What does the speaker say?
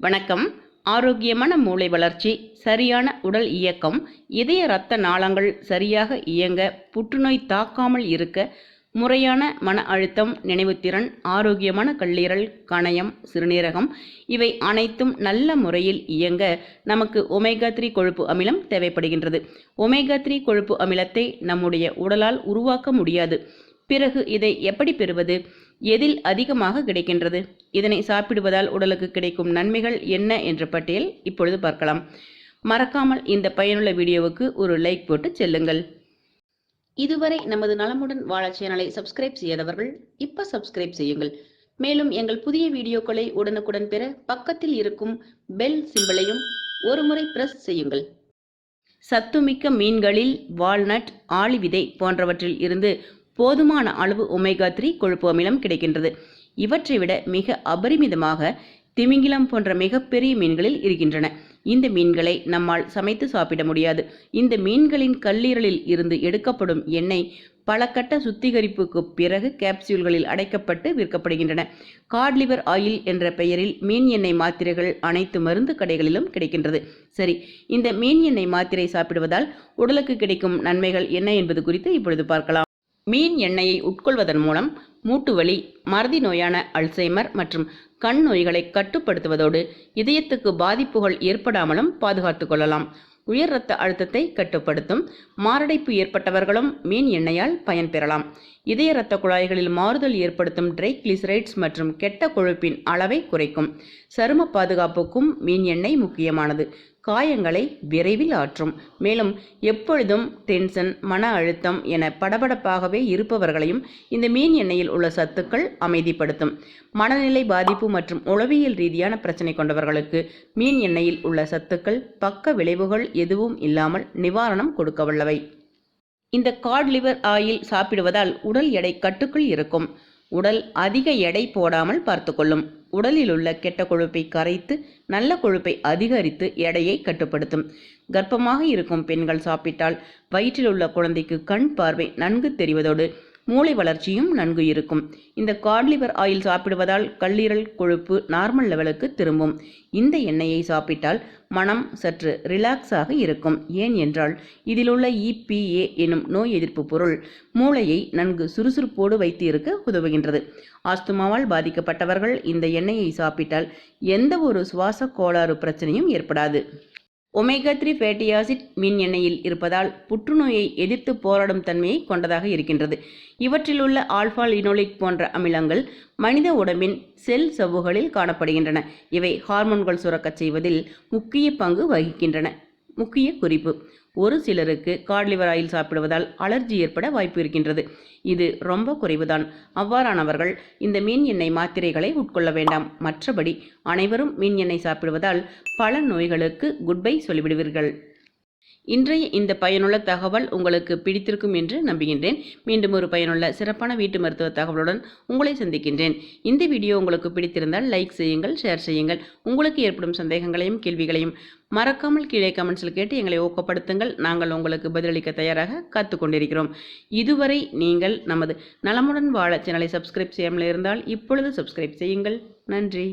வணக்கம். ஆரோக்கியமான மூளை வளர்ச்சி சரியான உடல் இயக்கம் இதய இரத்த நாளங்கள் சரியாக இயங்க புற்றுநோய் தாக்காமல் இருக்க முறையான மன அழுத்தம் நினைவுத்திறன் ஆரோக்கியமான கல்லீரல் கணையம் சிறுநீரகம் இவை அனைத்தும் நல்ல முறையில் இயங்க நமக்கு ஒமேகா த்ரீ கொழுப்பு அமிலம் தேவைப்படுகின்றது. ஒமேகா த்ரீ கொழுப்பு அமிலத்தை நம்முடைய உடலால் உருவாக்க முடியாது. பிறகு இதை எப்படி பெறுவது? எதில் அதிகமாக கிடைக்கின்றது? இதனை சாப்பிடுவதால் உடலுக்கு கிடைக்கும் நன்மைகள் என்ன என்ற பட்டியல் இப்பொழுது பார்க்கலாம். மறக்காமல் இந்த பயனுள்ள வீடியோவுக்கு ஒரு லைக் போட்டு செல்லுங்கள். இதுவரை நமது நலமுடன் வாழ சேனலை சப்ஸ்கிரைப் செய்யாதவர்கள் இப்ப சப்ஸ்கிரைப் செய்யுங்கள். மேலும் எங்கள் புதிய வீடியோக்களை உடனுக்குடன் பெற பக்கத்தில் இருக்கும் பெல் சிம்பலையும் ஒருமுறை பிரஸ் செய்யுங்கள். சத்துமிக்க மீன்களில் வால்நட் ஆளிவிதை போன்றவற்றில் இருந்து போதுமான அளவு ஒமேகா த்ரீ கொழுப்பு அமிலம் கிடைக்கின்றது. இவற்றை விட மிக அபரிமிதமாக திமிங்கிலம் போன்ற மிகப்பெரிய மீன்களில் இருக்கின்றன. இந்த மீன்களை நம்மால் சமைத்து சாப்பிட முடியாது. இந்த மீன்களின் கல்லீரலில் இருந்து எடுக்கப்படும் எண்ணெய் பல கட்ட சுத்திகரிப்புக்கு பிறகு கேப்சியூல்களில் அடைக்கப்பட்டு விற்கப்படுகின்றன. கார்ட்லிவர் ஆயில் என்ற பெயரில் மீன் எண்ணெய் மாத்திரைகள் அனைத்து மருந்து கடைகளிலும் கிடைக்கின்றது. சரி இந்த மீன் எண்ணெய் மாத்திரை சாப்பிடுவதால் உடலுக்கு கிடைக்கும் நன்மைகள் என்ன என்பது குறித்து இப்பொழுது பார்க்கலாம். மீன் எண்ணெயை உட்கொள்வதன் மூலம் மூட்டு வலி மறதி நோயான அல்சைமர் மற்றும் கண் நோய்களை கட்டுப்படுத்துவதோடு இதயத்துக்கு பாதிப்புகள் ஏற்படாமலும் பாதுகாத்து கொள்ளலாம். உயர் இரத்த அழுத்தத்தை கட்டுப்படுத்தும். மாரடைப்பு ஏற்பட்டவர்களும் மீன் எண்ணெயால் பயன்பெறலாம் இதய இரத்த குழாய்களில் மாறுதல் ஏற்படுத்தும் ட்ரைக்ளிசரைட்ஸ் மற்றும் கெட்ட கொழுப்பின் அளவை குறைக்கும். சரும பாதுகாப்புக்கும் மீன் எண்ணெய் முக்கியமானது. காயங்களை விரைவில் ஆற்றும். மேலும் எப்பொழுதும் டென்ஷன் மன அழுத்தம் என படபடப்பாகவே இருப்பவர்களையும் இந்த மீன் எண்ணெயில் உள்ள சத்துக்கள் அமைதிப்படுத்தும். மனநிலை பாதிப்பு மற்றும் உளவியல் ரீதியான பிரச்சனை கொண்டவர்களுக்கு மீன் எண்ணெயில் உள்ள சத்துக்கள் பக்க விளைவுகள் எதுவும் இல்லாமல் நிவாரணம் கொடுக்க வல்லவை. இந்த காட் லிவர் ஆயில் சாப்பிடுவதால் உடல் எடை கட்டுக்குள் இருக்கும். உடல் அதிக எடை போடாமல் பார்த்துக்கொள்ளும். உடலில் உள்ள கெட்ட கொழுப்பை கரைத்து நல்ல கொழுப்பை அதிகரித்து எடையை கட்டுப்படுத்தும். கர்ப்பமாக இருக்கும் பெண்கள் சாப்பிட்டால் வயிற்றில் உள்ள குழந்தைக்கு கண் பார்வை நன்கு தெரிவதோடு மூளை வளர்ச்சியும் நன்கு இருக்கும். இந்த காட்லிவர் ஆயில் சாப்பிடுவதால் கல்லீரல் கொழுப்பு நார்மல் லெவலுக்கு திரும்பும். இந்த எண்ணெயை சாப்பிட்டால் மனம் சற்று ரிலாக்ஸாக இருக்கும். ஏன் என்றால் இதில் உள்ள இபிஏ எனும் நோய் எதிர்ப்பு பொருள் மூளையை நன்கு சுறுசுறுப்போடு வைத்து இருக்க உதவுகின்றது. ஆஸ்துமாவால் பாதிக்கப்பட்டவர்கள் இந்த எண்ணெயை சாப்பிட்டால் எந்த ஒரு சுவாச கோளாறு பிரச்சனையும் ஏற்படாது. ஒமேகா த்ரீ ஃபேட்டி ஆசிட் மின் எண்ணெயில் இருப்பதால் புற்றுநோயை எதிர்த்து போராடும் தன்மையை கொண்டதாக இருக்கின்றது. இவற்றில் உள்ள ஆல்ஃபா லினோலிக் போன்ற அமிலங்கள் மனித உடம்பின் செல் சவ்வுகளில் காணப்படுகின்றன. இவை ஹார்மோன்கள் சுரக்கச் செய்வதில் முக்கிய பங்கு வகிக்கின்றன. முக்கிய குறிப்பு. ஒரு சிலருக்கு காட்லிவர் ஆயில் சாப்பிடுவதால் அலர்ஜி ஏற்பட வாய்ப்பு இருக்கின்றது. இது ரொம்ப குறைவுதான். அவ்வாறானவர்கள் இந்த மீன் எண்ணெய் மாத்திரைகளை உட்கொள்ள வேண்டாம். மற்றபடி அனைவரும் மீன் எண்ணெய் சாப்பிடுவதால் பல நோய்களுக்கு குட்பை சொல்லிவிடுவீர்கள். இன்றைய இந்த பயனுள்ள தகவல் உங்களுக்கு பிடித்திருக்கும் என்று நம்புகின்றேன். மீண்டும் ஒரு பயனுள்ள சிறப்பான வீட்டு மருத்துவ தகவலுடன் உங்களை சந்திக்கின்றேன். இந்த வீடியோ உங்களுக்கு பிடித்திருந்தால் லைக் செய்யுங்கள் ஷேர் செய்யுங்கள். உங்களுக்கு ஏற்படும் சந்தேகங்களையும் கேள்விகளையும் மறக்காமல் கீழே கமெண்ட்ஸில் கேட்டு எங்களை ஊக்கப்படுத்துங்கள். நாங்கள் உங்களுக்கு பதிலளிக்க தயாராக காத்து கொண்டிருக்கிறோம். இதுவரை நீங்கள் நமது நலமுடன் வாழ சேனலை சப்ஸ்கிரைப் செய்யாமல் இருந்தால் இப்பொழுது சப்ஸ்கிரைப் செய்யுங்கள். நன்றி.